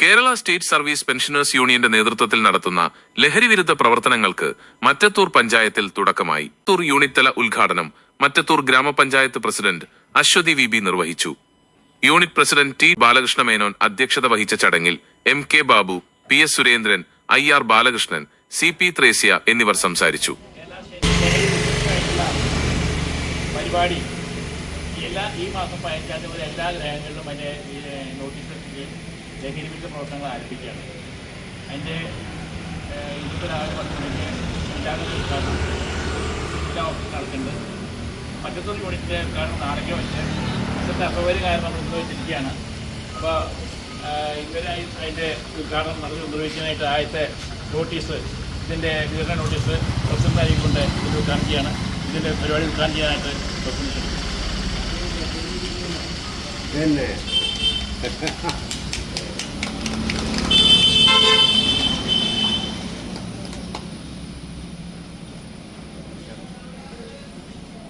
Kerala state service pensioners യൂണിയന്റെ നേതൃത്വത്തിൽ നടത്തുന്ന ലഹരി വിരുദ്ധ പ്രവർത്തനങ്ങൾക്ക് മറ്റത്തൂർ പഞ്ചായത്തിൽ തുടക്കമായി. തൂർ യൂണിറ്റ് തല ഉദ്ഘാടനം Mattathur grama panchayat president Aswathy V B നിർവഹിച്ചു. Unit president T Balakrishna Menon അധ്യക്ഷത വഹിച്ച ചടങ്ങിൽ M K Babu P S Surendran I R Balakrishnan C P Thresia എന്നിവർ സംസാരിച്ചു. പരിപാടി എല്ലാ ഈ മാസം പതിനഞ്ചാം തീയതി എല്ലാ ഗ്രഹങ്ങളിലും അതിന്റെ നോട്ടീസ് ലഹരി വിരുദ്ധ പ്രവർത്തനങ്ങൾ ആരംഭിക്കുകയാണ്. അതിന്റെ ഇന്നത്തെ രാവിലെ പത്ത് മണിക്ക് എല്ലാവരും ഉദ്ഘാടനം. ജില്ലാ ഓഫീസ് നടക്കുന്നുണ്ട്. മറ്റത്തൊരു യൂണിറ്റിന്റെ ഉദ്ഘാടനം നാളേക്ക് വെച്ച്. ഇന്നത്തെ അസൗകര്യം കാരണം നമ്മൾ ഉപയോഗിച്ചിരിക്കുകയാണ്. അപ്പോൾ ഇന്നലെ അതിന്റെ ഉദ്ഘാടനം നടത്തി നിർവഹിക്കാനായിട്ട് ആദ്യത്തെ നോട്ടീസ് ഇതിന്റെ വിതരണ നോട്ടീസ് പ്രസിഡന്റ് ആയിക്കൊണ്ട് ഇത് ഉദ്ഘാടനം ചെയ്യാണ്. ഇതിന്റെ പരിപാടി ഉദ്ഘാടനം ചെയ്യാനായിട്ട് പ്രസിഡന്റ്. ക്ഷണിക്കുന്നു.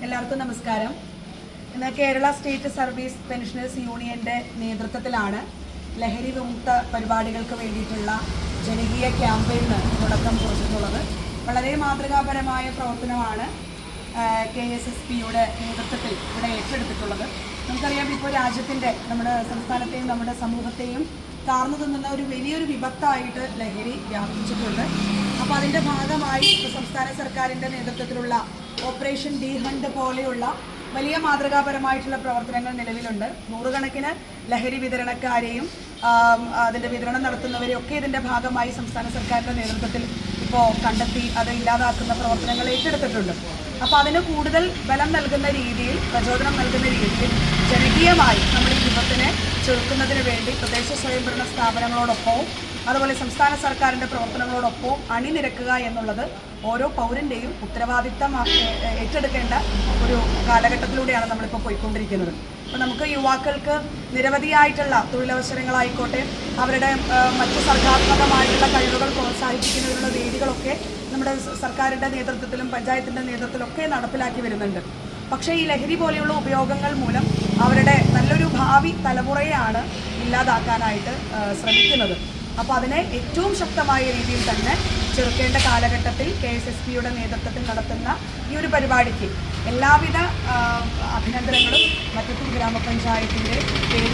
എല്ലാവർക്കും നമസ്കാരം. ഇന്ന് കേരള സ്റ്റേറ്റ് സർവീസ് പെൻഷനേഴ്സ് യൂണിയന്റെ നേതൃത്വത്തിലാണ് ലഹരി വിമുക്ത പരിപാടികൾക്ക് വേണ്ടിയിട്ടുള്ള ജനകീയ ക്യാമ്പയിന് തുടക്കം കുറിച്ചിട്ടുള്ളത്. വളരെ മാതൃകാപരമായ പ്രവർത്തനമാണ് കെ എസ് എസ് പിയുടെ നേതൃത്വത്തിൽ ഇവിടെ ഏറ്റെടുത്തിട്ടുള്ളത്. നമുക്കറിയാം ഇപ്പോൾ രാജ്യത്തിന്റെ നമ്മുടെ സംസ്ഥാനത്തെയും നമ്മുടെ സമൂഹത്തെയും കാർന്നു തിന്നുന്ന ഒരു വലിയൊരു വിപത്തായിട്ട് ലഹരി വ്യാപിച്ചിട്ടുണ്ട്. അപ്പോൾ അതിന്റെ ഭാഗമായി സംസ്ഥാന സർക്കാരിന്റെ നേതൃത്വത്തിലുള്ള ഓപ്പറേഷൻ ഡി ഹണ്ട് പോലെയുള്ള വലിയ മാതൃകാപരമായിട്ടുള്ള പ്രവർത്തനങ്ങൾ നിലവിലുണ്ട്. നൂറുകണക്കിന് ലഹരി വിതരണക്കാരെയും അതിന്റെ വിതരണം നടത്തുന്നവരെയും ഒക്കെ ഇതിന്റെ ഭാഗമായി സംസ്ഥാന സർക്കാരിന്റെ നേതൃത്വത്തിൽ ഇപ്പോൾ കണ്ടെത്തി അത് ഇല്ലാതാക്കുന്ന പ്രവർത്തനങ്ങൾ ഏറ്റെടുത്തിട്ടുണ്ട്. അപ്പോൾ അതിന് കൂടുതൽ ബലം നൽകുന്ന രീതിയിൽ പ്രചോദനം നൽകുന്ന രീതിയിൽ ജനകീയമായി നമ്മൾ ഈ വിപത്തിനെ ചെറുക്കുന്നതിന് വേണ്ടി പ്രദേശ സ്വയംഭരണ സ്ഥാപനങ്ങളോടൊപ്പവും അതുപോലെ സംസ്ഥാന സർക്കാരിന്റെ പ്രവർത്തനങ്ങളോടൊപ്പവും അണിനിരക്കുക എന്നുള്ളത് ഓരോ പൗരന്റെയും ഉത്തരവാദിത്തം ഏറ്റെടുക്കേണ്ട ഒരു കാലഘട്ടത്തിലൂടെയാണ് നമ്മളിപ്പോൾ പോയിക്കൊണ്ടിരിക്കുന്നത്. അപ്പോൾ നമുക്ക് യുവാക്കൾക്ക് നിരവധിയായിട്ടുള്ള തൊഴിലവസരങ്ങളായിക്കോട്ടെ അവരുടെ മറ്റു സർഗാത്മകമായിട്ടുള്ള കഴിവുകൾ പ്രോത്സാഹിപ്പിക്കുന്നതിനുള്ള രീതികളൊക്കെ നമ്മുടെ സർക്കാരിന്റെ നേതൃത്വത്തിലും പഞ്ചായത്തിന്റെ നേതൃത്വത്തിലൊക്കെ നടപ്പിലാക്കി വരുന്നുണ്ട്. പക്ഷേ ഈ ലഹരി പോലെയുള്ള ഉപയോഗങ്ങൾ മൂലം അവരുടെ നല്ലൊരു ഭാവി തലമുറയാണ് ഇല്ലാതാക്കാനായിട്ട് ശ്രമിക്കുന്നത്. അപ്പോൾ അതിനെ ഏറ്റവും ശക്തമായ രീതിയിൽ തന്നെ ചെറുക്കേണ്ട കാലഘട്ടത്തിൽ കെ എസ് എസ് പിയുടെ നേതൃത്വത്തിൽ നടത്തുന്ന ഈ ഒരു പരിപാടിക്ക് എല്ലാവിധ മറ്റത്തൂർ ഗ്രാമപഞ്ചായത്തിന്റെ പേരിൽ.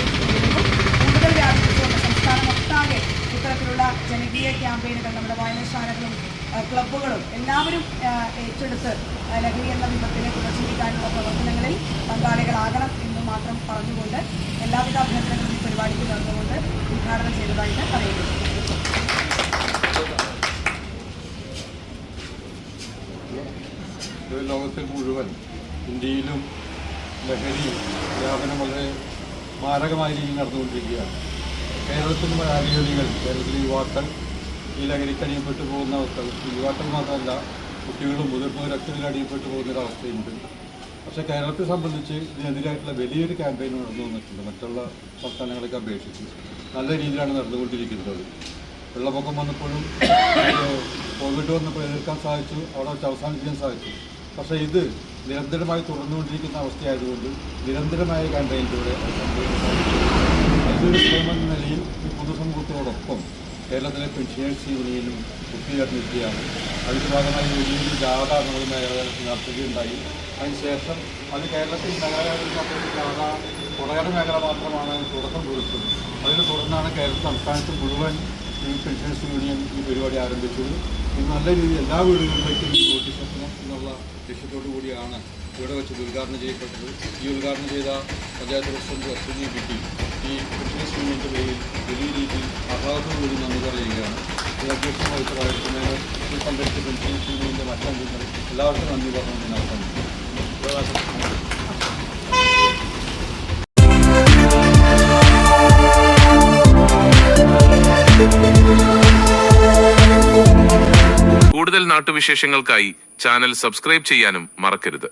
കൂടുതൽ വ്യാപിപ്പിച്ചുകൊണ്ട് സംസ്ഥാനമൊട്ടാകെ ഇത്തരത്തിലുള്ള ജനകീയ ക്യാമ്പയിനുകൾ നമ്മുടെ വായനശാലകളും ക്ലബ്ബുകളും എല്ലാവരും ഏറ്റെടുത്ത് ലഹരി എന്ന വിപത്തിനെ പ്രദർശിപ്പിക്കാനുള്ള പ്രവർത്തനങ്ങളിൽ പങ്കാളികളാകണം എന്ന് മാത്രം പറഞ്ഞുകൊണ്ട് എല്ലാവിധ അഭ്യർത്ഥനകളും ഈ പരിപാടിക്ക് നടന്നുകൊണ്ട് ഉദ്ഘാടനം ചെയ്തതായിട്ട് പറയുന്നു ലോകത്തിൽ മുഴുവൻ ഇന്ത്യയിലും ലഹരി വ്യാപനം വളരെ മാരകമായ രീതിയിൽ നടന്നുകൊണ്ടിരിക്കുകയാണ്. കേരളത്തിന്റെ ആനുകൂല്യങ്ങൾ കേരളത്തിലെ യുവാക്കൾ ഈ ലഹരിക്ക് അടിയപ്പെട്ടു പോകുന്ന അവസ്ഥ യുവാക്കൾ മാത്രമല്ല കുട്ടികളും മുതിർന്നവരൊക്കെ ഇതിൽ അടിയപ്പെട്ടു പോകുന്ന ഒരു അവസ്ഥയുണ്ട് പക്ഷേ കേരളത്തെ സംബന്ധിച്ച് ഇതിനെതിരായിട്ടുള്ള വലിയൊരു ക്യാമ്പയിൻ നടന്നു വന്നിട്ടുണ്ട്. മറ്റുള്ള സംസ്ഥാനങ്ങളൊക്കെ അപേക്ഷിച്ച് നല്ല രീതിയിലാണ് നടന്നുകൊണ്ടിരിക്കുന്നത് വെള്ളപ്പൊക്കം വന്നപ്പോഴും കോവിഡ് വന്നപ്പോൾ എതിർക്കാൻ സാധിച്ചു അവിടെ വെച്ച് അവസാനിപ്പിക്കാൻ സാധിച്ചു. പക്ഷേ ഇത് നിരന്തരമായി തുടർന്നുകൊണ്ടിരിക്കുന്ന അവസ്ഥയായതുകൊണ്ട് നിരന്തരമായ ക്യാമ്പയിനിലൂടെ അതൊരു സംഭവിക്കാൻ സാധിച്ചു. അതിലൊരു ശ്രമം എന്ന നിലയിൽ ഈ പൊതുസമൂഹത്തോടൊപ്പം കേരളത്തിലെ പെൻഷനേഴ്സ് യൂണിയനും ഒത്തുചേർന്നിരിക്കുകയാണ് അതിന്റെ ഭാഗമായി വലിയൊരു ജാഥ നമ്മൾ മേഖലകളിൽ നടത്തുകയുണ്ടായി. അതിനുശേഷം അത് കേരളത്തിൽ മാത്രം ജാഥ കുറേയേറെ മേഖല മാത്രമാണ് തുടക്കം കുറിച്ചത്. അതിനെ തുടർന്നാണ് കേരള സംസ്ഥാനത്ത് മുഴുവൻ ഈ പെൻഷനേഴ്സ് യൂണിയൻ ഈ പരിപാടി ആരംഭിച്ചത്. നല്ല രീതിയിൽ എല്ലാ വീടുകളിലേക്കും ഈ നോട്ടീസ് എത്തണം എന്നുള്ള ലക്ഷ്യത്തോടു കൂടിയാണ് ഇവിടെ വെച്ച് ഉദ്ഘാടനം ചെയ്യപ്പെട്ടത്. ഈ ഉദ്ഘാടനം ചെയ്ത പഞ്ചായത്ത് പ്രസിഡന്റ് അശ്വിനി കിട്ടി ഈ പെൻഷനേഴ്സ് യൂണിയന്റെ പേരിൽ വലിയ രീതിയിൽ ആഹ്ലാദത്തോടുകൂടി നന്ദി പറയുകയാണ്. ഈ അധ്യക്ഷൻ വഹിച്ച പറയുന്നതിന് ഈ പങ്കെടുത്ത പെൻഷനേഴ്സ് യൂണിയന്റെ മറ്റംഗങ്ങൾ എല്ലാവർക്കും നന്ദി പറഞ്ഞു ഞാൻ അവസാനിപ്പിക്കുന്നു കൂടുതൽ നാട്ടുവിശേഷങ്ങൾക്കായി ചാനൽ സബ്സ്ക്രൈബ് ചെയ്യാനും മറക്കരുത്